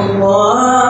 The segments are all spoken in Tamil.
الله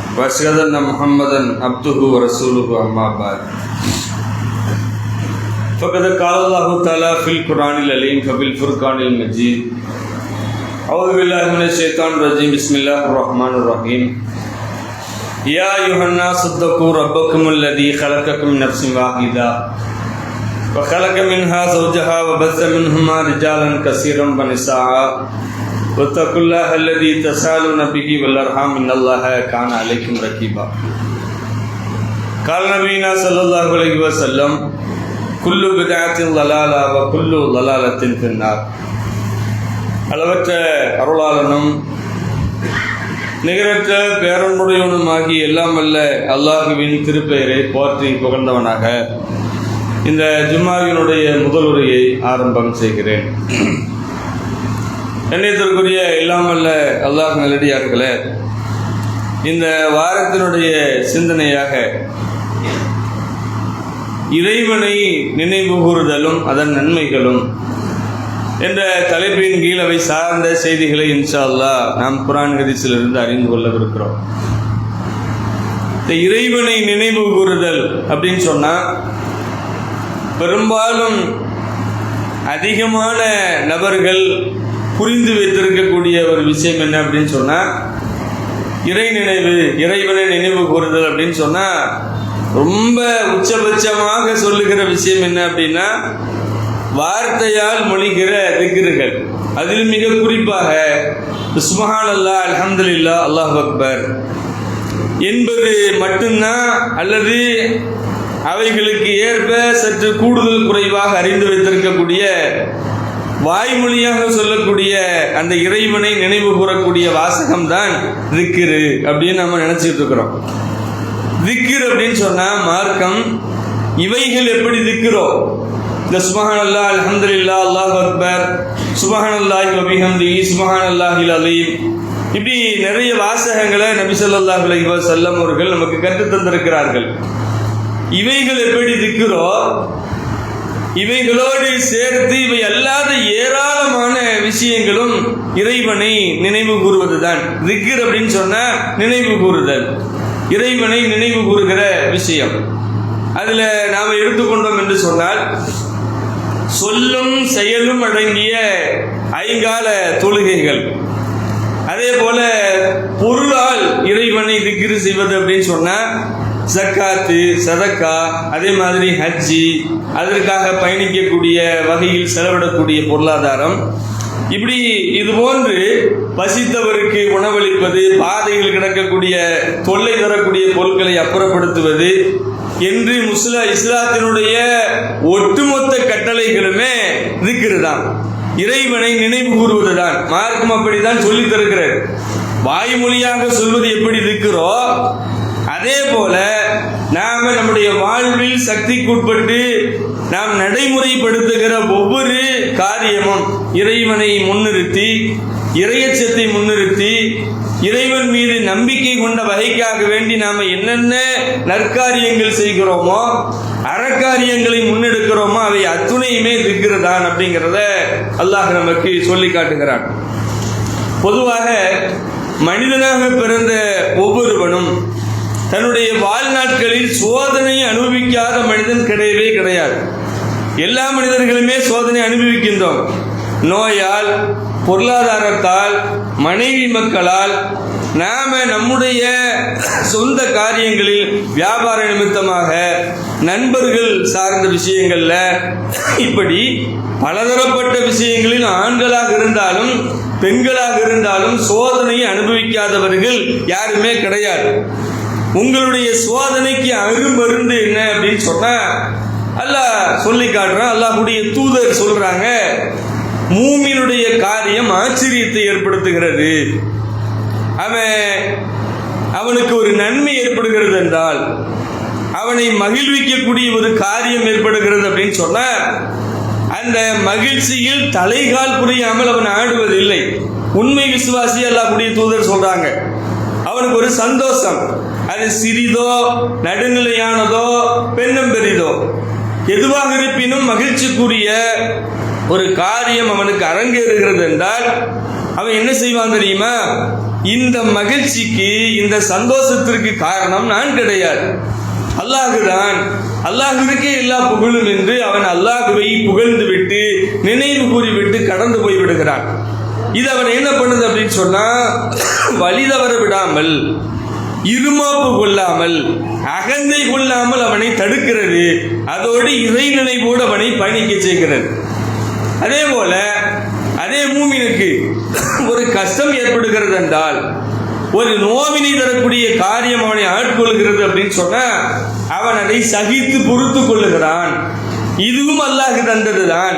واشهد ان محمدا عبده ورسوله اما بعد. فقد قال الله تعالى في القران العليم وفي الفرقان المجيد. اعوذ بالله من الشيطان الرجيم. بسم الله الرحمن الرحيم. يا ايها الناس اتقوا ربكم الذي خلقكم من نفس واحده وخلق منها زوجها وبث منهما رجالا كثيرا ونساء. واتقوا الله الذي تسالون به والارحام ان الله كان عليكم رقيبا قال نبينا صلى الله عليه وسلم كل بدعة ضلالة وكل ضلالة في النار அளவற்ற அருளாளனும் நிகரற்ற பேரன்புடையவனுமாகி எல்லாம் வல்ல அல்லாஹுவின் திருப்பெயரை போற்றி புகழ்ந்தவனாக இந்த ஜும்மாவினுடைய முதல் உரையை ஆரம்பம் செய்கிறேன் கண்ணியத்திற்குரிய இல்லாமல்ல அல்லாஹ் நல்லடியார்களே இந்த வாரத்தினுடைய சிந்தனையாக இறைவனை நினைவு கூறுதலும் அதன் நன்மைகளும் என்ற தலைப்பின் கீழ் அவை சார்ந்த செய்திகளை இன்ஷா அல்லாஹ் நாம் குரான் கதிசிலிருந்து அறிந்து கொள்ளவிருக்கிறோம். இந்த இறைவனை நினைவு கூறுதல் அப்படின்னு சொன்னால் பெரும்பாலும் அதிகமான நபர்கள் புரிந்து வைத்திருக்கக்கூடிய ஒரு விஷயம் என்ன அப்படின்னு சொன்னால் இறை நினைவு இறைவனை நினைவு கூறுதல் அப்படின்னு சொன்னால் ரொம்ப உச்சபட்சமாக சொல்லுகிற விஷயம் என்ன அப்படின்னா வார்த்தையால் மொழிகிற திக்ருகள். அதில் மிக குறிப்பாக சுபஹான் அல்லா அல்ஹம்துலில்லா அல்லாஹ் அக்பர். என்பது மட்டும்தான் அல்லது அவைகளுக்கு ஏற்ப சற்று கூடுதல் குறைவாக அறிந்து வைத்திருக்கக்கூடிய வாய்மொழியாக சொல்லக்கூடிய அந்த இறைவனை நினைவு கூறக்கூடிய வாசகம் தான் திக்கிரு அப்படின்னு நம்ம நினைச்சிட்டு இருக்கிறோம். திக்கிர் அப்படின்னு சொன்னா மார்க்கம் இவைகள் எப்படி திக்கிறோ? இந்த சுபஹான் அல்லா இல்லா அல்லாஹ் அக்பர் சுபஹான் அல்லாஹி வபிஹம்தி சுபஹான் அல்லாஹில் அலீம். இப்படி நிறைய வாசகங்களை நபி சொல்லாஹ் அலைஹி வஸல்லம் அவர்கள் நமக்கு கற்று தந்திருக்கிறார்கள். இவைகள் எப்படி திக்கிறோ இவைகளோடு சேர்த்து இவை அல்லாத ஏராளமான விஷயங்களும் இறைவனை நினைவு கூறுவதுதான். திக்ர் அப்படின்னு சொன்ன நினைவு கூறுதல். இறைவனை நினைவு கூறுகிற விஷயம். அதில் நாம் எடுத்துக்கொண்டோம் என்று சொன்னால் சொல்லும் செயலும் அடங்கிய ஐங்கால தொழுகைகள். அதே போல பொருளால் இறைவனை திக்ரு செய்வது அப்படின்னு சொன்னால் ஜக்காத்து சதக்கா அதே மாதிரி ஹஜ்ஜி அதற்காக பயணிக்கக்கூடிய வகையில் செலவிடக்கூடிய பொருளாதாரம். இப்படி இது போன்று பசித்தவருக்கு உணவளிப்பது பாதையில் கிடக்கக்கூடிய தொல்லை தரக்கூடிய பொருட்களை அப்புறப்படுத்துவது என்று முஸ்ல இஸ்லாத்தினுடைய ஒட்டுமொத்த கட்டளைகளுமே இருக்கிறதான் இறைவனை நினைவு மார்க்கும் மார்க்கம் அப்படிதான் சொல்லி தருகிறார் வாய்மொழியாக சொல்வது எப்படி இருக்கிறோ அதே போல நாம நம்முடைய வாழ்வில் சக்திக்குட்பட்டு நாம் நடைமுறைப்படுத்துகிற ஒவ்வொரு காரியமும் இறைவனை முன்னிறுத்தி இறையச்சத்தை முன்னிறுத்தி இறைவன் மீது நம்பிக்கை கொண்ட வகைக்காக வேண்டி நாம என்னென்ன நற்காரியங்கள் செய்கிறோமோ அறக்காரியங்களை முன்னெடுக்கிறோமோ அவை அத்துணையுமே திக்கிறதான் அப்படிங்கிறத அல்லாஹ் நமக்கு சொல்லி காட்டுகிறான். பொதுவாக மனிதனாக பிறந்த ஒவ்வொருவனும் தன்னுடைய வாழ்நாட்களில் சோதனை அனுபவிக்காத மனிதன் கிடையவே கிடையாது. எல்லா மனிதர்களுமே சோதனை அனுபவிக்கின்றோம். நோயால் பொருளாதாரத்தால் மனைவி மக்களால் நாம நம்முடைய சொந்த காரியங்களில் வியாபார நிமித்தமாக நண்பர்கள் சார்ந்த விஷயங்கள்ல இப்படி பலதரப்பட்ட விஷயங்களில் ஆண்களாக இருந்தாலும் பெண்களாக இருந்தாலும் சோதனையை அனுபவிக்காதவர்கள் யாருமே கிடையாது. உங்களுடைய சோதனைக்கு அருமருந்து என்ன அப்படின்னு சொன்னா அல்லாஹ் சொல்லி காட்டுறான் அல்லாஹுடைய தூதர் சொல்றாங்க மூமினுடைய காரியம் ஆச்சரியத்தை ஏற்படுத்துகிறது. அவன் அவனுக்கு ஒரு நன்மை ஏற்படுகிறது என்றால் அவனை மகிழ்விக்கக்கூடிய ஒரு காரியம் ஏற்படுகிறது அப்படின்னு சொன்ன அந்த மகிழ்ச்சியில் தலைகால் புரியாமல் அவன் ஆடுவதில்லை. உண்மை விசுவாசி அல்லாஹ்வுடைய தூதர் சொல்றாங்க. அவனுக்கு ஒரு சந்தோஷம். அது சிறிதோ நடுநிலையானதோ பெண்ணும் பெரிதோ. எதுவாக இருப்பினும் மகிழ்ச்சிக்குரிய ஒரு காரியம் அவனுக்கு அரங்கேறுகிறது என்றால் அவன் என்ன செய்வான் தெரியுமா? இந்த மகிழ்ச்சிக்கு இந்த சந்தோஷத்திற்கு காரணம் நான் கிடையாது. அல்லாஹுதான். அல்லாஹுவிற்கே எல்லா புகழும் என்று அவன் அல்லாஹுவை புகழ்ந்து விட்டு நினைவு கூறிவிட்டு கடந்து போய் விடுகிறான் இது அவன் என்ன பண்ணுது அப்படின்னு சொன்னா வழி தவற விடாமல் இருமாப்பு கொள்ளாமல் அகந்தை கொள்ளாமல் அவனை தடுக்கிறது. அதோடு இறை நினைவோடு அவனை பயணிக்க செய்கிறது. அதே போல அதே மூமினுக்கு ஒரு கஷ்டம் ஏற்படுகிறது என்றால் ஒரு நோவினை தரக்கூடிய காரியம் அவனை ஆட்கொள்கிறது அப்படின்னு சொன்னா அவன் அதை சகித்து பொறுத்து கொள்ளுகிறான். இதுவும் அல்லாஹ் தந்ததுதான்.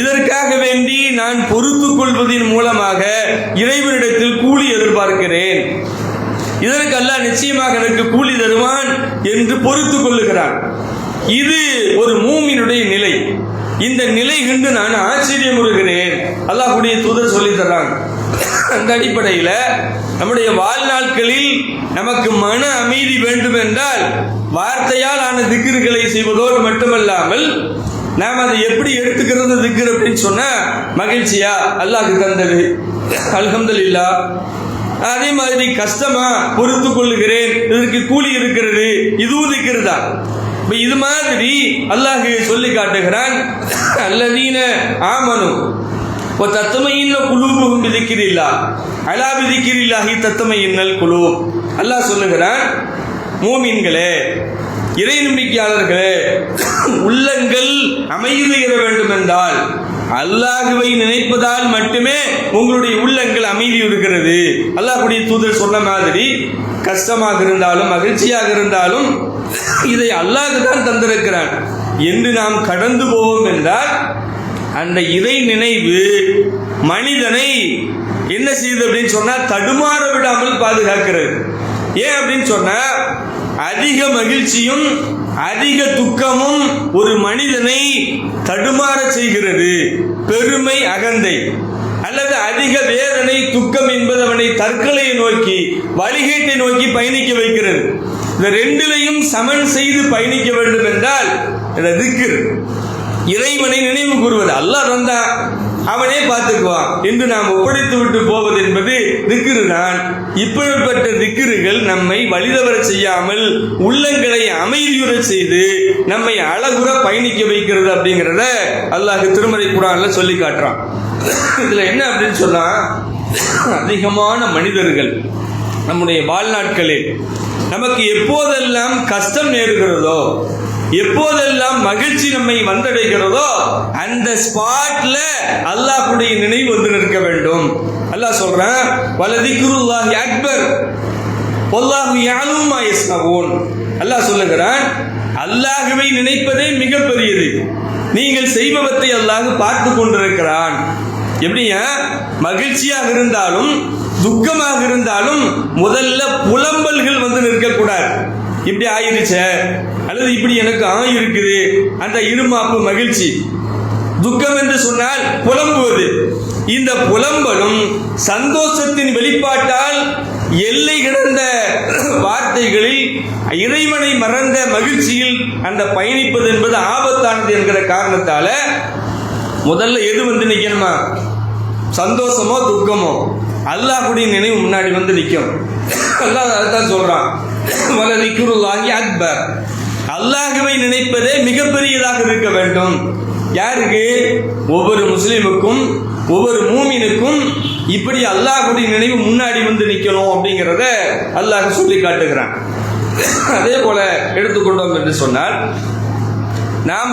இதற்காக வேண்டி நான் பொறுத்து கொள்வதன் மூலமாக இறைவனிடத்தில் கூலி எதிர்பார்க்கிறேன். இதற்கு நிச்சயமாக எனக்கு கூலி தருவான் என்று பொறுத்து கொள்ளுகிறான். இது ஒரு மூமியினுடைய நிலை. இந்த நிலை கண்டு நான் ஆச்சரியமுறுகிறேன் அல்லாஹுடைய தூதர் சொல்லி தர்றாங்க. அந்த அடிப்படையில் நம்முடைய வாழ்நாட்களில் நமக்கு மன அமைதி வேண்டும் என்றால் வார்த்தையால் ஆன திக்கிர்களை செய்வதோடு மட்டுமல்லாமல் நாம் அதை எப்படி எடுத்துக்கிறது திக்கிர் அப்படின்னு சொன்னால் மகிழ்ச்சியா? அல்லாஹுக்கு தந்தது அல்ஹம்துலில்லா. அதே மாதிரி கஷ்டமா பொறுத்து கொள்ளுகிறேன் இதற்கு கூலி இருக்கிறது இதுவும் இருக்கிறதா இப்போ இது மாதிரி அல்லாஹ் சொல்லி காட்டுகிறான் அல்லதீன ஆமனும் இப்போ தத்தமையின்ன குழுவும் விதிக்கிறில்லா அலா தத்தமை இன்னல் குழு அல்லாஹ் சொல்லுகிறான் மூமின்களே இறை நம்பிக்கையாளர்களே உள்ளங்கள் அமைதி பெற வேண்டும் என்றால் அல்லாஹுவை நினைப்பதால் மட்டுமே உங்களுடைய உள்ளங்கள் அமைதி இருக்கிறது. அல்லாஹுடைய தூதர் சொன்ன மாதிரி கஷ்டமாக இருந்தாலும் மகிழ்ச்சியாக இருந்தாலும் இதை அல்லாஹ் தான் தந்திருக்கிறான். என்று நாம் கடந்து போவோம் என்றால் அந்த இறை நினைவு மனிதனை என்ன செய்யுது அப்படின்னு சொன்னா தடுமாற விடாமல் பாதுகாக்கிறது. ஏன் அப்படின்னு சொன்னா அதிக மகிழ்ச்சியும் அதிக துக்கமும் ஒரு மனிதனை தடுமாற செய்கிறது. பெருமை அகந்தை. அல்லது அதிக வேதனை துக்கம் என்பது அவனை தற்கொலையை நோக்கி வழிகேட்டை நோக்கி பயணிக்க வைக்கிறது. இந்த ரெண்டிலையும் சமன் செய்து பயணிக்க வேண்டும் என்றால் இந்த இறைவனை நினைவு கூறுவது. அல்லாஹ் தந்தான் அவனே பார்த்துக்குவான். என்று நாம் ஒப்படைத்து விட்டு போவது என்பது திக்கிரு தான் இப்படிப்பட்ட திக்கிருகள் நம்மை வழிதவர செய்யாமல் உள்ளங்களை அமைதியுற செய்து நம்மை அழகுற பயணிக்க வைக்கிறது அப்படிங்கிறத அல்லாஹ் திருமறை குரான்ல சொல்லி காட்டுறான். இதுல என்ன அப்படின்னு சொன்னா அதிகமான மனிதர்கள் நம்முடைய வாழ்நாட்களில் நமக்கு எப்போதெல்லாம் கஷ்டம் நேருகிறதோ எப்போதெல்லாம் மகிழ்ச்சி நம்மை வந்தடைகிறதோ அந்த ஸ்பாட்ல அல்லாஹுடைய நினைவு வந்து நிற்க வேண்டும். அல்லாஹ் வலதி வலதிக்குருல்லாஹி அக்பர் பொல்லாஹு யாலும் மா அல்லாஹ் சொல்லுகிறான் அல்லாஹுவை நினைப்பதே மிகப்பெரியது. நீங்கள் செய்பவத்தை அல்லாஹ் பார்த்து கொண்டிருக்கிறான். எப்படியா மகிழ்ச்சியாக இருந்தாலும் துக்கமாக இருந்தாலும் முதல்ல புலம்பல்கள் வந்து நிற்கக்கூடாது. இப்படி ஆயிடுச்சே? அல்லது இப்படி எனக்கு ஆயிருக்குது? அந்த இருமாப்பு மகிழ்ச்சி. துக்கம் என்று சொன்னால் புலம்புவது. இந்த புலம்பலும் சந்தோஷத்தின் வெளிப்பாட்டால் எல்லை கிடந்த வார்த்தைகளில் இறைவனை மறந்த மகிழ்ச்சியில் அந்த பயணிப்பது என்பது ஆபத்தானது என்கிற காரணத்தால முதல்ல எது வந்து நிற்கணுமா சந்தோஷமோ துக்கமோ? அல்லாஹுடைய நினைவு முன்னாடி வந்து நிற்கும் அல்லாஹ் அதைத்தான் சொல்றான். வலதிக்குருல்லாஹி அக்பர். அல்லாஹுவை நினைப்பதே மிகப்பெரியதாக இருக்க வேண்டும். யாருக்கு? ஒவ்வொரு முஸ்லீமுக்கும் ஒவ்வொரு மூமினுக்கும் இப்படி அல்லாஹுடைய நினைவு முன்னாடி வந்து நிற்கணும் அப்படிங்கிறத அல்லாஹ் சொல்லி காட்டுகிறான். அதே போல எடுத்துக்கொண்டோம் என்று சொன்னால் நாம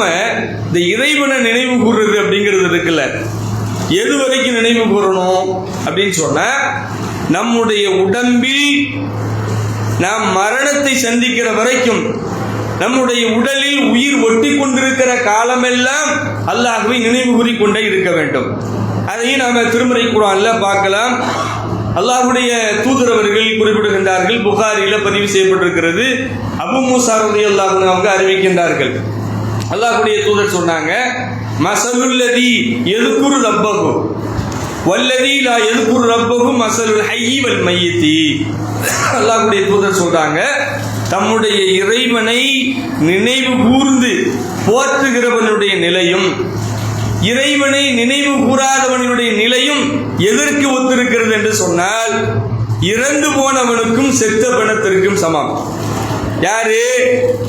இந்த இறைவனை நினைவு கூறுறது அப்படிங்கிறது இருக்குல்ல. எது வரைக்கும் நினைவு கூறணும் அப்படின்னு சொன்னா நம்முடைய உடம்பில் நாம் மரணத்தை சந்திக்கிற வரைக்கும் நம்முடைய உடலில் உயிர் ஒட்டி கொண்டிருக்கிற காலமெல்லாம் அல்லாஹுவை நினைவு கூறிக்கொண்டே இருக்க வேண்டும். அதையும் நாம திருமறை குரான்ல பார்க்கலாம். அல்லாஹ்வுடைய தூதரவர்கள் குறிப்பிடுகின்றார்கள் புகாரில பதிவு செய்யப்பட்டிருக்கிறது. அபு மூசா அல்லாஹ் அவங்க அறிவிக்கின்றார்கள். அல்லாஹுடைய தூதர் சொன்னாங்க மசலுல்லதி எதுக்குரு ரப்பகு? வல்லதி லா எதுக்குரு ரப்பகு? மசலுல் ஹையி வல் மையத்தி. அல்லாஹ்வுடைய தூதர் சொல்றாங்க தம்முடைய இறைவனை நினைவு கூர்ந்து போற்றுகிறவனுடைய நிலையும் இறைவனை நினைவு கூறாதவனுடைய நிலையும் எதற்கு ஒத்திருக்கிறது என்று சொன்னால் இறந்து போனவனுக்கும் செத்த பிணத்திற்கும் சமம். யாரு?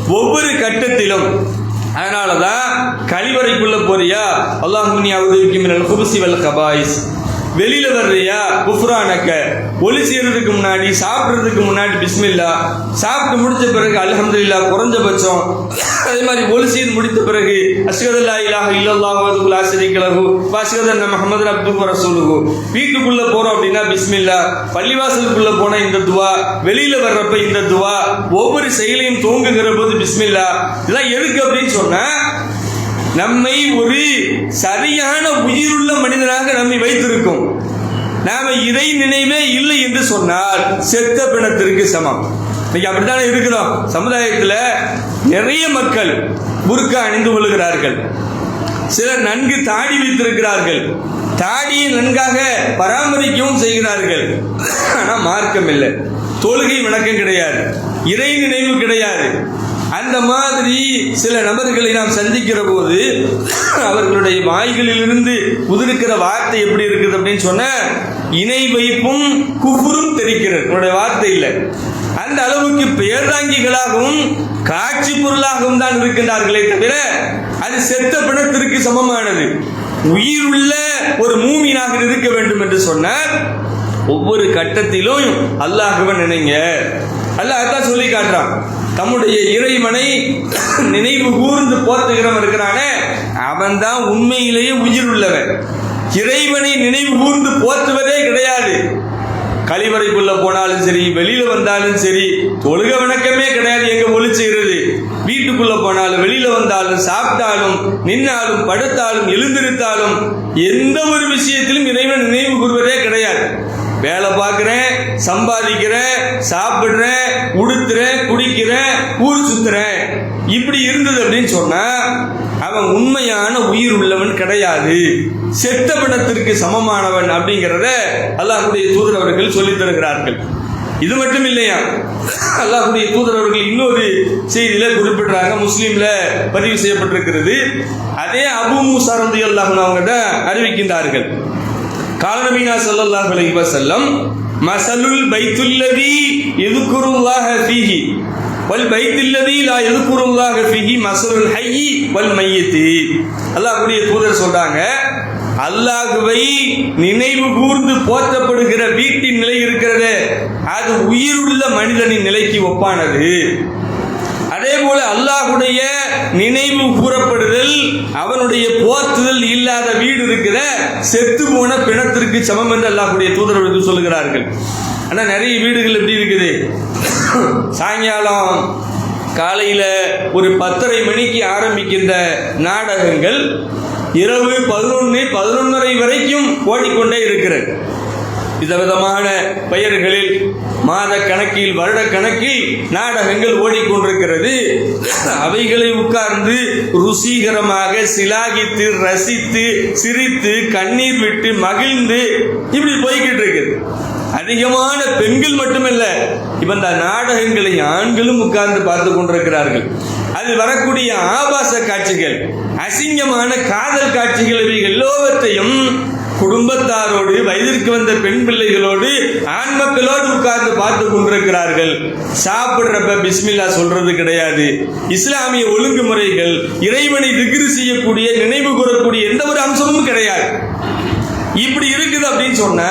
ஒவ்வொரு கட்டத்திலும் அதனாலதான் கழிவறைக்குள்ள போறியா? அல்லாஹ் அவதவிக்கு மினல் குபுசி வல் கபாயிஸ். வெளியில வர்றியா? குஃப்ரானக்க. ஒலி செய்யறதுக்கு முன்னாடி சாப்பிட்றதுக்கு முன்னாடி பிஸ்மில்லா. சாப்பிட்டு முடிச்ச பிறகு அல்ஹம்துலில்லா குறைஞ்சபட்சம் அதே மாதிரி ஒலி செய்து முடித்த பிறகு அஷ்கதல்லா இலாஹ இல்லல்லாஹு வதுகுல் ஆசிரிக்கலகு வாஷ்கதன்ன முஹம்மது அப்துஹு ரசூலுஹு. வீட்டுக்குள்ள போறோம் அப்படின்னா பிஸ்மில்லா. பள்ளிவாசலுக்குள்ள போன இந்த துவா வெளியில வர்றப்ப இந்த துவா ஒவ்வொரு செயலையும் தூங்குகிற போது பிஸ்மில்லா. இதெல்லாம் எதுக்கு அப்படின்னு சொன்னா நம்மை ஒரு சரியான உயிருள்ள மனிதனாக நம்மை வைத்திருக்கும். நாம இறை நினைவே இல்லை என்று சொன்னால் செத்த பிணத்திற்கு சமம். இன்னைக்கு அப்படித்தானே இருக்கிறோம்? சமுதாயத்தில் நிறைய மக்கள் புர்கா அணிந்து கொள்கிறார்கள். சிலர் நன்கு தாடி வைத்திருக்கிறார்கள். தாடியை நன்காக பராமரிக்கவும் செய்கிறார்கள். ஆனால் மார்க்கம் இல்லை. தொழுகை விளக்கம் கிடையாது. இறை நினைவு கிடையாது. அந்த மாதிரி சில நபர்களை நாம் சந்திக்கிற போது அவர்களுடைய வாய்களிலிருந்து உதிர்க்கிற வார்த்தை எப்படி இருக்குது அப்படின்னு சொன்ன இணை வைப்பும் குபுரும் தெரிக்கிறது. உன்னுடைய வார்த்தை இல்லை. அந்த அளவுக்கு பேர்தாங்கிகளாகவும் காட்சி பொருளாகவும் தான் இருக்கின்றார்களே தவிர அது செத்த பிணத்திற்கு சமமானது. உயிருள்ள ஒரு மூமினாக இருக்க வேண்டும் என்று சொன்னார் ஒவ்வொரு கட்டத்திலும் அல்லாஹ்வை நினைங்க. அல்லாஹ் தான் சொல்லி காட்டுறான். தம்முடைய இறைவனை நினைவு கூர்ந்து போத்துகிறவன் இருக்கிறானே அவன் தான் உண்மையிலேயே உயிர் உள்ளவன் இறைவனை நினைவு கூர்ந்து போற்றுவதே கிடையாது. கழிவறைக்குள்ள போனாலும் சரி வெளியில வந்தாலும் சரி தொழுக வணக்கமே கிடையாது எங்க ஒளி வீட்டுக்குள்ள போனாலும் வெளியில வந்தாலும் சாப்பிட்டாலும் நின்னாலும் படுத்தாலும் எழுந்திருத்தாலும் எந்த ஒரு விஷயத்திலும் இறைவன் நினைவு கூறுவதே கிடையாது. வேலை பார்க்குறேன் சம்பாதிக்கிறேன் சாப்பிட்றேன் உடுத்துறேன் குடிக்கிறேன் ஊர் சுத்துறேன். இப்படி இருந்தது அப்படின்னு சொன்னா அவன் உண்மையான உயிர் உள்ளவன் கிடையாது. செத்த பிணத்திற்கு சமமானவன் அப்படிங்கிறத அல்லாஹுடைய தூதர் அவர்கள் சொல்லித் தருகிறார்கள். இது மட்டும் இல்லையா? அல்லாஹுடைய தூதர் அவர்கள் இன்னொரு செய்தியில குறிப்பிடுறாங்க முஸ்லீம்ல பதிவு செய்யப்பட்டிருக்கிறது. அதே அபு மூசார் வந்து அன்ஹு அவங்க தான் அறிவிக்கின்றார்கள். காலநபீனா சல்லல்லாஹ் அலைஹி வஸல்லம் மசலுல் பைத்துல்லதி எதுக்குருல்லாஹ ஃபீஹி வல் பைத்துல்லதி லா எதுக்குருல்லாஹ ஃபீஹி மசலுல் ஹய்யி வல் மையத்தி அல்லாஹ்வுடைய தூதர் சொல்றாங்க அல்லாஹுவை நினைவு கூர்ந்து போற்றப்படுகிற வீட்டின் நிலை இருக்கிறதே அது உயிருள்ள மனிதனின் நிலைக்கு ஒப்பானது போல அல்லாஹுடைய நினைவு கூறப்படுதல் அவனுடைய போற்றுதல் இல்லாத வீடு இருக்கிற செத்து போன பிணத்திற்கு சமம் என்று அல்லாஹுடைய தூதரவர்கள் சொல்லுகிறார்கள். ஆனா நிறைய வீடுகள் எப்படி இருக்குது? சாயங்காலம் காலையில ஒரு பத்தரை மணிக்கு ஆரம்பிக்கின்ற நாடகங்கள் இரவு பதினொன்று பதினொன்றரை வரைக்கும் ஓடிக்கொண்டே இருக்கிறது. விதவிதமான பெயர்களில் மாத கணக்கில் வருட கணக்கில் நாடகங்கள் ஓடிக்கொண்டிருக்கிறது. அவைகளை உட்கார்ந்து ருசிகரமாக சிலாகித்து ரசித்து சிரித்து கண்ணீர் விட்டு மகிழ்ந்து இப்படி போய்கிட்டு இருக்குது அதிகமான பெண்கள் மட்டுமல்ல இப்ப இந்த நாடகங்களை ஆண்களும் உட்கார்ந்து பார்த்து கொண்டிருக்கிறார்கள். அதில் வரக்கூடிய ஆபாச காட்சிகள் அசிங்கமான காதல் காட்சிகள் இவைகள் எல்லாவற்றையும் குடும்பத்தாரோடு வயதிற்கு வந்த பெண் பிள்ளைகளோடு ஆண் மக்களோடு உட்கார்ந்து பார்த்து கொண்டிருக்கிறார்கள். சாப்பிடுறப்ப பிஸ்மில்லா சொல்றது கிடையாது. இஸ்லாமிய ஒழுங்குமுறைகள் இறைவனை திகிரி செய்யக்கூடிய நினைவு கூறக்கூடிய எந்த ஒரு அம்சமும் கிடையாது. இப்படி இருக்குது அப்படின்னு சொன்ன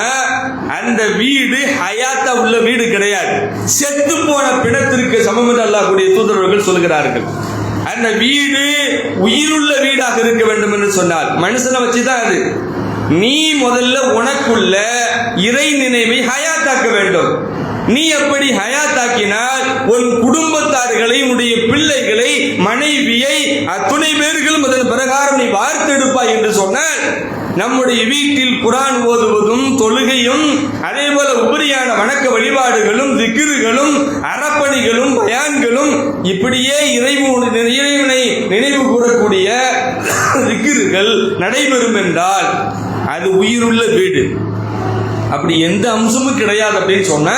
அந்த வீடு ஹயாத்தா உள்ள வீடு கிடையாது. செத்து போன பிணத்திற்கு சமம் என்று அல்லாஹ்வுடைய தூதரவர்கள் சொல்கிறார்கள். அந்த வீடு உயிருள்ள வீடாக இருக்க வேண்டும் என்று சொன்னால் மனுஷனை வச்சுதான் அது. நீ முதல்ல உனக்குள்ள இறை நினைவை ஹயாத்தாக்க வேண்டும். நீ எப்படி ஹயாத்தாக்கினால் உன் குடும்பத்தார்களை உன்னுடைய பிள்ளைகளை மனைவியை அத்துணை பேர்களும் அதன் பிரகாரம் நீ வார்த்தெடுப்பாய் என்று சொன்னால் நம்முடைய வீட்டில் குரான் ஓதுவதும் தொழுகையும் அதே போல உபரியான வணக்க வழிபாடுகளும் திக்கிறுகளும் அறப்பணிகளும் பயான்களும் இப்படியே இறைவு இறைவனை நினைவு கூறக்கூடிய திக்கிறுகள் நடைபெறும் என்றால் அது உயிருள்ள வீடு. அப்படி எந்த அம்சமும் கிடையாது அப்படின்னு சொன்ன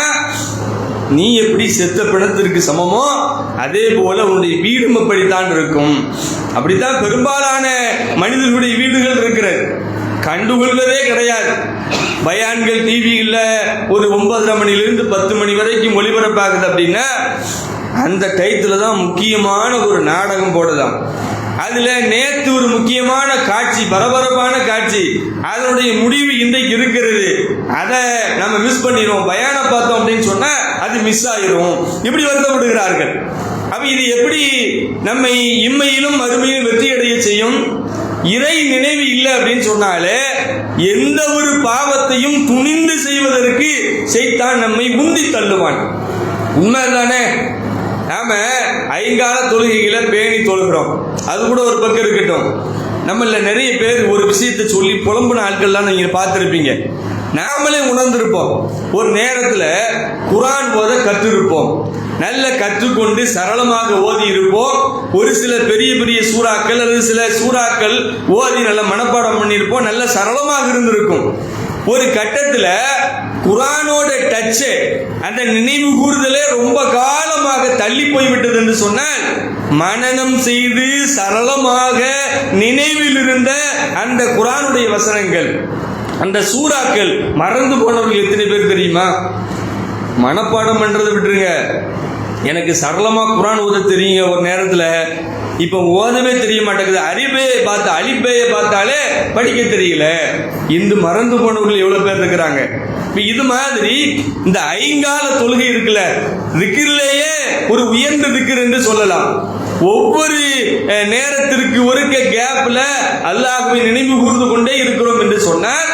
நீ எப்படி செத்த பிணத்திற்கு சமமோ அதே போல உன்னுடைய வீடும் அப்படித்தான் இருக்கும். அப்படித்தான் பெரும்பாலான மனிதர்களுடைய வீடுகள் இருக்கிறது. கண்டுகொள்வதே கிடையாது. பயான்கள் டிவியில் ஒரு ஒன்பதரை மணிலிருந்து பத்து மணி வரைக்கும் ஒளிபரப்பாகுது அப்படின்னா அந்த டயத்துல தான் முக்கியமான ஒரு நாடகம் போடுதான் அதுல நேத்து ஒரு முக்கியமான காட்சி பரபரப்பான காட்சி. அதனுடைய முடிவு இன்றைக்கு இருக்கிறது. அதை நம்ம மிஸ் பண்ணிடுவோம். பயானம் பார்த்தோம் அப்படின்னு சொன்னா அது மிஸ் ஆயிரும். இப்படி வருத்தப்படுகிறார்கள். அப்ப இது எப்படி நம்மை இம்மையிலும் மறுமையிலும் வெற்றி அடைய செய்யும்? இறை நினைவு இல்லை அப்படின்னு சொன்னாலே எந்த ஒரு பாவத்தையும் துணிந்து செய்வதற்கு செய்தான் நம்மை உந்தி தள்ளுவான். உண்மை தானே நாம ஐங்கால தொழுகைகளை பேணி தொழுகிறோம். அது கூட ஒரு பக்கம் இருக்கட்டும். நம்மள நிறைய பேர் ஒரு விஷயத்தை சொல்லி புலம்புன ஆட்கள்லாம் நீங்க பார்த்துருப்பீங்க. நாமளே உணர்ந்திருப்போம். ஒரு நேரத்தில் குரான் போத கற்றிருப்போம். நல்ல கற்றுக்கொண்டு சரளமாக ஓதி இருப்போம். ஒரு சில பெரிய பெரிய சூறாக்கள் அல்லது சில சூறாக்கள் ஓதி நல்ல மனப்பாடம் பண்ணியிருப்போம். நல்ல சரளமாக இருந்திருக்கும். ஒரு கட்டத்தில் குரானோட டச்சு அந்த நினைவு கூறுதலே ரொம்ப காலமாக தள்ளி போய்விட்டது என்று சொன்னால் மனனம் செய்து சரளமாக நினைவில் இருந்த அந்த குரானுடைய வசனங்கள் அந்த சூறாக்கள் மறந்து போனவர்கள் எத்தனை பேர் தெரியுமா? மனப்பாடம் பண்றதை விட்டுருங்க. எனக்கு சரளமா குரான் ஓத தெரியுங்க ஒரு நேரத்தில். இப்போ ஓதவே தெரிய மாட்டேங்குது. அறிபையை பார்த்து அழிப்பையை பார்த்தாலே படிக்க தெரியல. இந்த மறந்து போனவர்கள் எவ்வளோ பேர் இருக்கிறாங்க? இப்போ இது மாதிரி இந்த ஐங்கால தொழுகை இருக்குல்ல திக்கிரிலேயே ஒரு உயர்ந்த திக்கிர் என்று சொல்லலாம். ஒவ்வொரு நேரத்திற்கு ஒருக்க கேப்ல அல்லாஹுவை நினைவு கூர்ந்து கொண்டே இருக்கிறோம் என்று சொன்னால்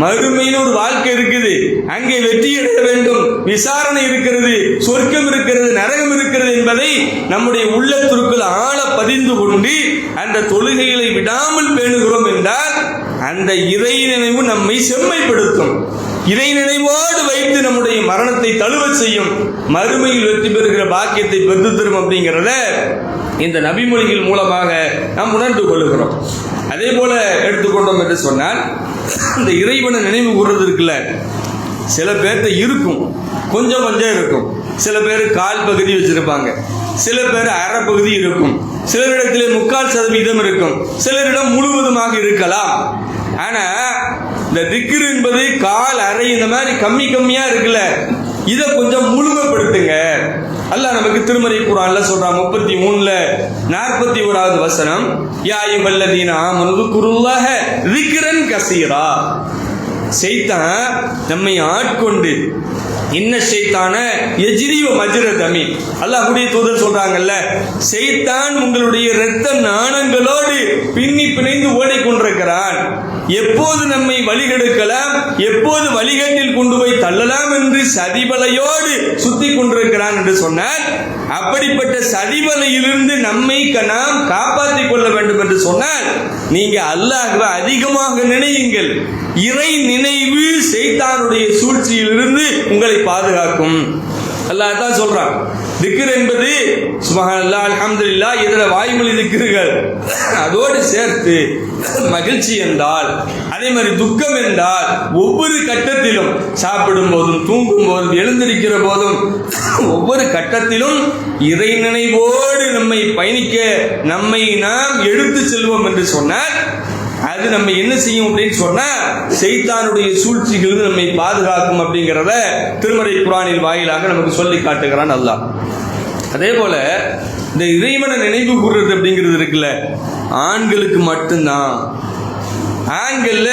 மறுமையில் ஒரு வாழ்க்கை இருக்குது. அங்கே வெற்றி அடைய வேண்டும். விசாரணை இருக்கிறது சொர்க்கம் இருக்கிறது நரகம் இருக்கிறது என்பதை நம்முடைய உள்ளத்திற்குள் ஆழ பதிந்து கொண்டு அந்த தொழுகைகளை விடாமல் பேணுகிறோம் என்றால் அந்த இறை நினைவு நம்மை செம்மைப்படுத்தும். இறை நினைவோடு வைத்து நம்முடைய மரணத்தை தழுவச் செய்யும். மறுமையில் வெற்றி பெறுகிற பாக்கியத்தை பெற்று தரும் அப்படிங்கிறத இந்த நபிமொழிகள் மூலமாக நாம் உணர்ந்து கொள்ளுகிறோம். அதே போல எடுத்துக்கொண்டோம் என்று சொன்னால் இந்த இறைவனை நினைவு கூறுறது இருக்குல்ல. சில பேர்த்த இருக்கும். கொஞ்சம் கொஞ்சம் இருக்கும். சில பேர் கால் பகுதி வச்சிருப்பாங்க. சில பேர் அரை பகுதி இருக்கும். சிலரிடத்திலே முக்கால் சதவீதம் இருக்கும். சிலரிடம் முழுவதுமாக இருக்கலாம். ஆனா இந்த திக்ரு என்பது கால் அரை இந்த மாதிரி கம்மி கம்மியா இருக்குல்ல. இதை கொஞ்சம் முழுமைப்படுத்துங்க. அல்லாஹ் நமக்கு திருமறை குரான்ல சொல்றான் முப்பத்தி மூணுல நாற்பத்தி ஓராவது வசனம் யாயும் வல்லதீன மனது குருல்லாக விக்கிரன் கசீரா. செய்தான் நம்மை ஆட்கொண்டு என்ன செய்தான எஜிரியோ மஜிர தமி அல்லாஹ்வுடைய தூதர் சொல்றாங்கல்ல செய்தான் உங்களுடைய இரத்த நாணங்களோடு பின்னி பிணைந்து ஓடிக்கொண்டிருக்கிறான். எப்போது நம்மை வழிகெடுக்கலாம் எப்போது வழிகட்டில் கொண்டு போய் தள்ளலாம் என்று சதிவலையோடு சுத்தி கொண்டிருக்கிறான் என்று சொன்னார் அப்படிப்பட்ட சதிவலையிலிருந்து நம்மை நாம் காப்பாற்றிக் கொள்ள வேண்டும் என்று சொன்னால் நீங்க அல்லாஹ்வை அதிகமாக நினையுங்கள். இறை நினைவு செய்தானுடைய சூழ்ச்சியிலிருந்து உங்களை பாதுகாக்கும். அல்லாஹ் தான் சொல்றான் திக்ர் என்பது சுபஹானல்லாஹ் அல்ஹம்துலில்லாஹ் இதர வாய்மொழி திக்ருகள் அதோடு சேர்த்து மகிழ்ச்சி என்றால் அதே மாதிரி துக்கம் என்றால் ஒவ்வொரு கட்டத்திலும் சாப்பிடும் போதும் தூங்கும் போதும் எழுந்திருக்கிற போதும் ஒவ்வொரு கட்டத்திலும் இறை நினைவோடு நம்மை பயணிக்க நம்மை நாம் எடுத்து செல்வோம் என்று சொன்னால் அது நம்ம என்ன செய்யும் அப்படின்னு சொன்னா செய்தானுடைய சூழ்ச்சிகள் நம்மை பாதுகாக்கும் அப்படிங்கிறத திருமறை குரானில் வாயிலாக நமக்கு சொல்லி காட்டுகிறான் அல்லாஹ். அதே போல இந்த இறைவனை நினைவு கூறுறது அப்படிங்கிறது இருக்குல்ல ஆண்களுக்கு மட்டும்தான். ஆண்களில்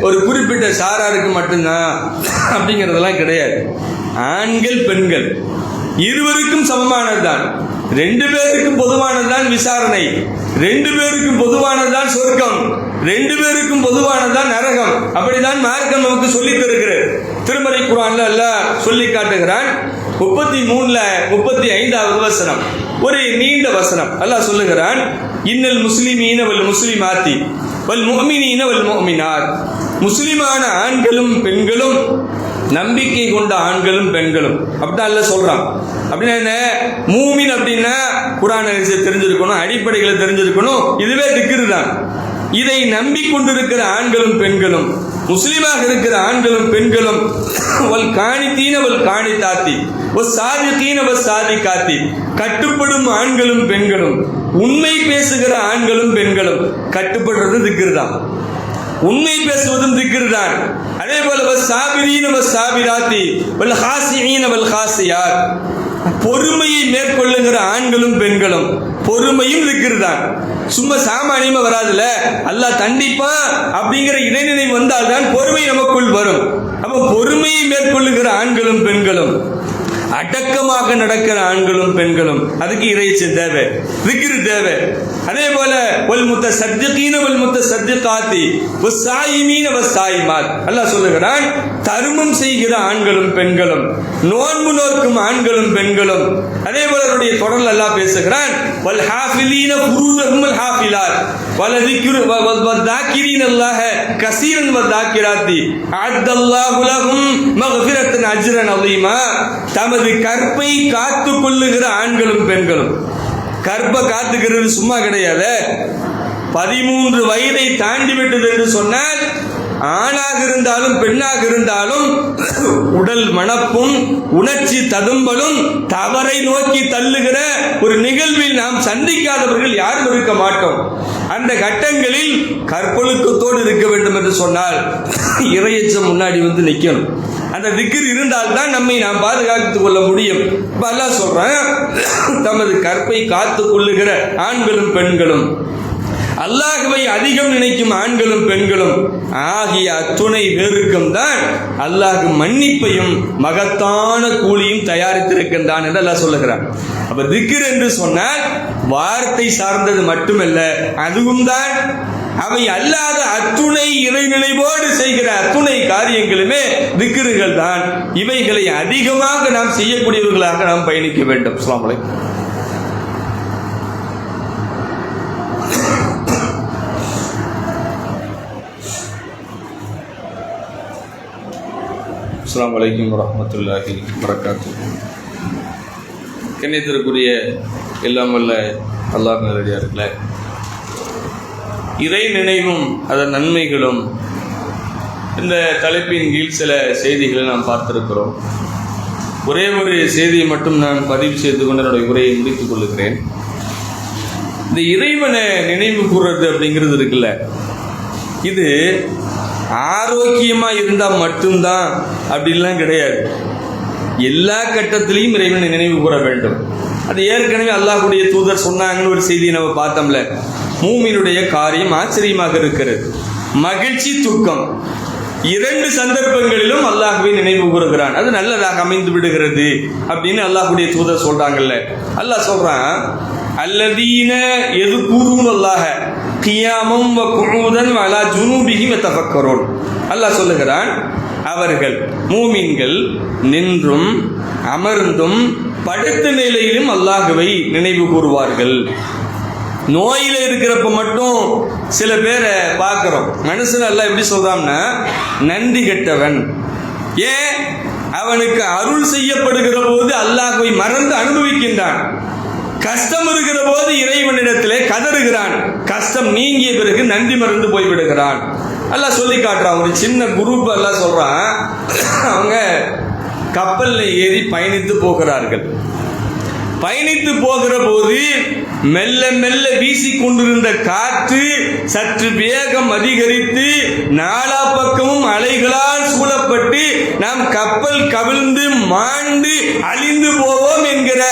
ஒரு குறிப்பிட்ட சாராருக்கு மட்டும்தான் அப்படிங்கிறதெல்லாம் கிடையாது. ஆண்கள் பெண்கள். இருவருக்கும் சமமானதுதான். ரெண்டு பேருக்கும் பொதுவானதுதான் விசாரணை. ரெண்டு பேருக்கும் பொதுவானதுதான் சொர்க்கம். ரெண்டு பேருக்கும் பொதுவானதுதான் நரகம். அப்படிதான் மார்க்கம் நமக்கு சொல்லித் தருகிறது. திருமறை குரான்ல எல்லாம் சொல்லி காட்டுகிறான். முப்பத்தி மூணுல முப்பத்தி ஐந்தாவது வசனம். ஒரு நீண்ட வசனம். அல்லாஹ் சொல்லுகிறான் இன்னல் முஸ்லிமீன வல் முஸ்லிமாத்தி வல் முഅமினீன வல் முஅமினாத் முஸ்லிமான ஆண்களும் பெண்களும் நம்பிக்கை கொண்ட ஆண்களும் பெண்களும். அப்படிதான் அல்ல சொல்றான். அப்படின்னா என்ன? மூமின் அப்படின்னா குரான் தெரிஞ்சிருக்கணும் அடிப்படைகளை தெரிஞ்சிருக்கணும். இதுவே திக்ரு தான். இதை நம்பிக்கொண்டிருக்கிற ஆண்களும் பெண்களும் முஸ்லிமாக இருக்கிற ஆண்களும் பெண்களும் வல் காணித்தீன வல் காணி தாத்தி ஒரு சாதி ஒரு சாதி காத்தி கட்டுப்படும் ஆண்களும் பெண்களும். உண்மை பேசுகிற ஆண்களும் பெண்களும் கட்டுப்படுறது திக்ரு தான் உண்மை பேசுவதும் திக்ரு தான் அதே போல சாபிரீன சாபிராத்தி வல் ஹாசியீன வல் ஹாசியார் பொறுமையை மேற்கொள்ளுங்கிற ஆண்களும் பெண்களும் பொறுமையும் இருக்கிறதான் தான் சும்மா சாமானியமா வராதுல. அல்லாஹ் தண்டிப்பா அப்படிங்கிற இடைநிலை வந்தால்தான் பொறுமை நமக்குள் வரும். அப்ப பொறுமையை மேற்கொள்ளுகிற ஆண்களும் பெண்களும் அடக்கமாக நடக்கிற ஆண்களும் பெண்களும் அதுக்கு இறைச்சி தேவை திக்ரு தேவை. அதே போல ஒல் முத்த சத்தியகீன ஒல் முத்த சத்தியகாத்தி சாயி சாயிமீன ஒஸ் சாயிமாத் அல்லாஹ் சொல்லுகிறான் தருமம் செய்கிற ஆண்களும் பெண்களும் நோன்பு நோக்கும் ஆண்களும் பெண்களும். அதே போல அவருடைய தொடர்ல எல்லாம் பேசுகிறான் வல் ஹாஃபிலீன ஃபுரூஜஹும் ஹாஃபிலார் ஹாஃபிலாத் வல திக்ரு வதாக்கிரீன் அல்லாஹ கசீரன் வதாக்கிராத்தி. அத்தல்லாஹு லஹும் மக்ஃபிரத்தன் அஜ்ரன் அலீமா. தமது கற்பை காத்துக் கொள்ளுகிற ஆண்களும் பெண்களும். கற்பை காத்துக்கிறது சும்மா கிடையாது. பதிமூன்று வயதை தாண்டி விட்டது என்று சொன்னால் ஆணாக இருந்தாலும் பெண்ணாக இருந்தாலும் உடல் மணப்பும் உணர்ச்சி ததும்பலும் தவறை நோக்கி தள்ளுகிற ஒரு நிகழ்வில் நாம் சந்திக்காதவர்கள் யாரும் இருக்க மாட்டோம். அந்த கட்டங்களில் கற்பொழுக்கத்தோடு இருக்க வேண்டும் என்று சொன்னால் இறையச்சம் முன்னாடி வந்து நிற்கணும் அந்த விக்கிர் இருந்தால் தான் நம்மை நாம் பாதுகாத்துக் கொள்ள முடியும். இப்ப அல்லாஹ் சொல்றேன் தமது கற்பை காத்துக் கொள்ளுகிற ஆண்களும் பெண்களும் அல்லாஹுவை அதிகம் நினைக்கும் ஆண்களும் பெண்களும் ஆகிய அத்துணை பேருக்கும் தான் அல்லாஹ் மன்னிப்பையும் மகத்தான கூலியும் தயாரித்திருக்கின்றான் என்று அல்லாஹ் சொல்லுகிறான். அப்ப திக்ர் என்று சொன்னால் வார்த்தை சார்ந்தது மட்டுமல்ல அதுவும் தான் அவை அல்லாத அத்துணை இறைநிலைவோடு செய்கிற அத்துணை காரியங்களுமே திக்கிறுகள் தான். இவைகளை அதிகமாக நாம் செய்யக்கூடியவர்களாக நாம் பயணிக்க வேண்டும். சுவாமலை அஸ்லாம் வலைக்கம் வரமத்துல்லாஹி வரகாத்து கண்ணியத்திற்குரிய எல்லாம் வல்ல அல்லாஹ் இருக்கல இறை நினைவும் அதன் நன்மைகளும் இந்த தலைப்பின் கீழ் சில செய்திகளை நாம் பார்த்திருக்கிறோம். ஒரே ஒரு செய்தியை மட்டும் நான் பதிவு செய்து கொண்டு என்னுடைய உரையை முடித்துக் கொள்கிறேன் இந்த இறைவனை நினைவு கூறுறது அப்படிங்கிறது இருக்குல்ல. இது ஆரோக்கியமாக இருந்தால் மட்டும்தான் அப்படின்லாம் கிடையாது. எல்லா கட்டத்திலையும் இறைவனை நினைவு கூற வேண்டும். அது ஏற்கனவே அல்லாஹுடைய தூதர் சொன்னாங்கன்னு ஒரு செய்தியை நம்ம பார்த்தோம்ல. மூமியினுடைய காரியம் ஆச்சரியமாக இருக்கிறது. மகிழ்ச்சி துக்கம். இரண்டு சந்தர்ப்பங்களிலும் அல்லாஹ்வை நினைவு கூறுகிறான். அது நல்லதாக அமைந்து விடுகிறது அப்படின்னு அல்லாஹுடைய தூதர் சொல்றாங்கல்ல. அல்லாஹ் சொல்றான் அல்லதீன எது கூறும் அல்லாஹ கியாமம் வ குழுதன் வ அலா ஜுனூபிஹிம் யதஃபக்கரூன். அல்லாஹ் சொல்லுகிறான் அவர்கள் மூமின்கள் நின்றும் அமர்ந்தும் படுத்த நிலையிலும் அல்லாஹுவை நினைவு கூறுவார்கள். நோயில இருக்கிறப்ப மட்டும் சில பேரை பார்க்கிறோம். மனுஷன் எல்லாம் எப்படி சொல்றான்னா நன்றி கெட்டவன். ஏன்? அவனுக்கு அருள் செய்யப்படுகிற போது அல்லாஹுவை மறந்து அனுபவிக்கின்றான். கஷ்டம் இருக்கிற போது இறைவனிடத்திலே கதறுகிறான். கஷ்டம் நீங்கிய பிறகு நன்றி மறந்து போய்விடுகிறான். எல்லாம் சொல்லி காட்டுறான். ஒரு சின்ன குரூப் எல்லாம் சொல்றான். அவங்க கப்பலில் ஏறி பயணித்து போகிறார்கள். பயணித்து போகிற போது மெல்ல மெல்ல வீசி கொண்டிருந்த காற்று சற்று வேகம் அதிகரித்து நாலா பக்கமும் அலைகளால் சூழப்பட்டு நாம் கப்பல் கவிழ்ந்து மாண்டு அழிந்து போவோம் என்கிற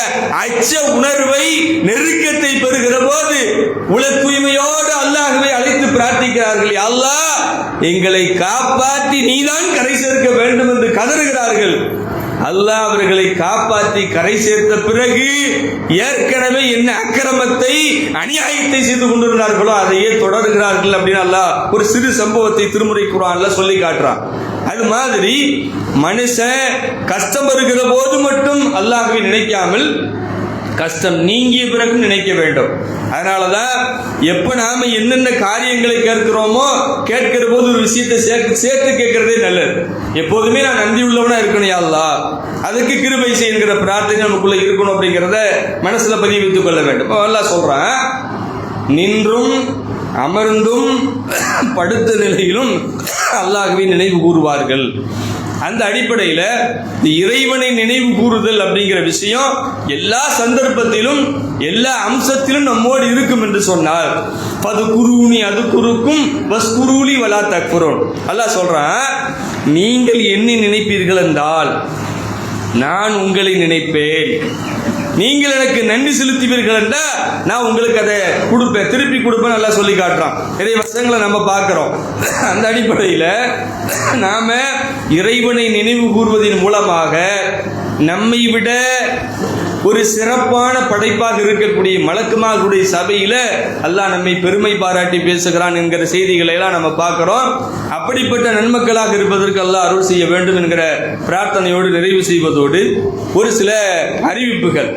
அச்ச உணர்வை நெருக்கத்தை பெறுகிற போது உல தூய்மையோடு அல்லாஹ்வை அழைத்து பிரார்த்திக்கிறார்கள். அல்லாஹ் எங்களை காப்பாற்றி நீதான் கரை சேர்க்க வேண்டும் என்று கதறுகிறார்கள். அல்லாஹ் அவர்களை காப்பாற்றி கரை சேர்த்த பிறகு ஏற்கனவே என்ன அக்கிரமத்தை அநியாயத்தை செய்து கொண்டிருந்தார்களோ அதையே தொடர்கிறார்கள் அப்படின்னு அல்லாஹ் ஒரு சிறு சம்பவத்தை திருமுறை குரான்ல சொல்லி காட்டுறான். அது மாதிரி மனுஷன் கஷ்டம் வருகிற போது மட்டும் அல்லாஹ்வை நினைக்காமல் கஷ்டம் நீங்கிய பிறகு நினைக்க வேண்டும். அதனாலதான் எப்போ நாம் என்னென்ன காரியங்களை கேட்கிறோமோ கேட்கிற போது ஒரு விஷயத்தை சேர்த்து சேர்த்து கேட்கறதே நல்லது. எப்போதுமே நான் நன்றி உள்ளவனா இருக்கணும் யாழ்லா அதுக்கு கிருபை செய்கிற பிரார்த்தனை நமக்குள்ள இருக்கணும் அப்படிங்கிறத மனசுல பதிவு வைத்துக் கொள்ள வேண்டும். இப்ப அல்லாஹ் நின்றும் அமர்ந்தும் படுத்த நிலையிலும் அல்லாகவே நினைவு கூறுவார்கள். அந்த அடிப்படையில் இந்த இறைவனை நினைவு கூறுதல் அப்படிங்கிற விஷயம் எல்லா சந்தர்ப்பத்திலும் எல்லா அம்சத்திலும் நம்மோடு இருக்கும் என்று சொன்னார் பது குருனி அது குறுக்கும் பஸ் குருளி வலா தக்குரோன் அல்லாஹ் சொல்றான் நீங்கள் என்ன நினைப்பீர்கள் என்றால் நான் உங்களை நினைப்பேன். நீங்கள் எனக்கு நன்றி செலுத்துவீர்கள் என்றால் நான் உங்களுக்கு அதை கொடுப்பேன். திருப்பி கொடுப்பேன் நல்லா சொல்லி காட்டுறான். நிறைய வசங்களை நம்ம பார்க்குறோம். அந்த அடிப்படையில் நாம இறைவனை நினைவு கூறுவதன் மூலமாக நம்மை விட ஒரு சிறப்பான படைப்பாக இருக்கக்கூடிய மலக்குமார்களுடைய சபையில அல்லாஹ் நம்மை பெருமை பாராட்டி பேசுகிறான் என்கிற செய்திகளை எல்லாம் நம்ம பார்க்கிறோம். அப்படிப்பட்ட நன்மக்களாக இருப்பதற்கு அல்லாஹ் அருள் செய்ய வேண்டும் என்கிற பிரார்த்தனையோடு நிறைவு செய்வதோடு ஒரு சில அறிவிப்புகள்.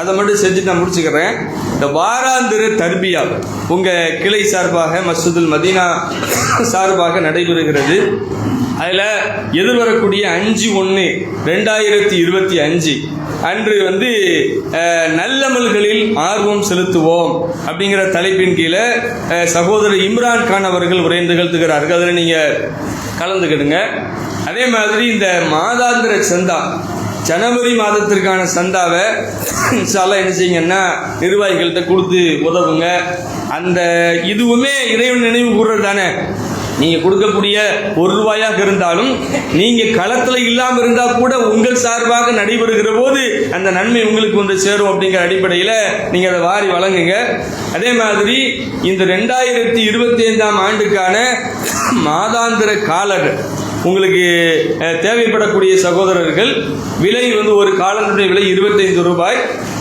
அதை மட்டும் செஞ்சு நான் முடிச்சுக்கிறேன். இந்த வாராந்திர தர்பியா உங்கள் கிளை சார்பாக மசூதுல் மதீனா சார்பாக நடைபெறுகிறது. அதில் எதிர்வரக்கூடிய அஞ்சு ஒன்று ரெண்டாயிரத்தி இருபத்தி அஞ்சு. அன்று வந்து நல்லமல்களில் ஆர்வம் செலுத்துவோம் அப்படிங்கிற தலைப்பின் கீழே சகோதரர் இம்ரான் கான் அவர்கள் உரை நிகழ்த்துகிறார்கள். அதில் நீங்கள் கலந்துக்கிடுங்க. அதே மாதிரி இந்த மாதாந்திர சந்தா ஜனவரி மாதத்திற்கான சந்தாவை இன்ஷால்லாம் என்ன செய்யுங்கன்னா நிர்வாகிகள்கிட்ட கொடுத்து உதவுங்க. அந்த இதுவுமே இறைவன் நினைவு கூடுறது தானே நீங்கள் கொடுக்கக்கூடிய ஒரு ரூபாயாக இருந்தாலும் நீங்கள் களத்தில் இல்லாமல் இருந்தால் கூட உங்கள் சார்பாக நடைபெறுகிற போது அந்த நன்மை உங்களுக்கு வந்து சேரும் அப்படிங்கிற அடிப்படையில் நீங்கள் அதை வாரி வழங்குங்க. அதே மாதிரி இந்த ரெண்டாயிரத்தி இருபத்தி ஐந்தாம் ஆண்டுக்கான மாதாந்திர காலர் உங்களுக்கு தேவைப்படக்கூடிய சகோதரர்கள் விலை வந்து ஒரு காலனுடைய விலை இருபத்தைந்து ரூபாய்.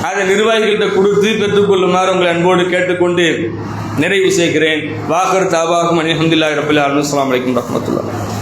அதை நிர்வாகிகள்கிட்ட கொடுத்து பெற்றுக்கொள்ளுமாறு உங்களை அன்போடு கேட்டுக்கொண்டு நிறைவு செய்கிறேன். வாகர் தாபாகும் அலமதுல்லாஹி ரபில் அலுவலாம் வலைக்கம் ரஹமத்துல்லா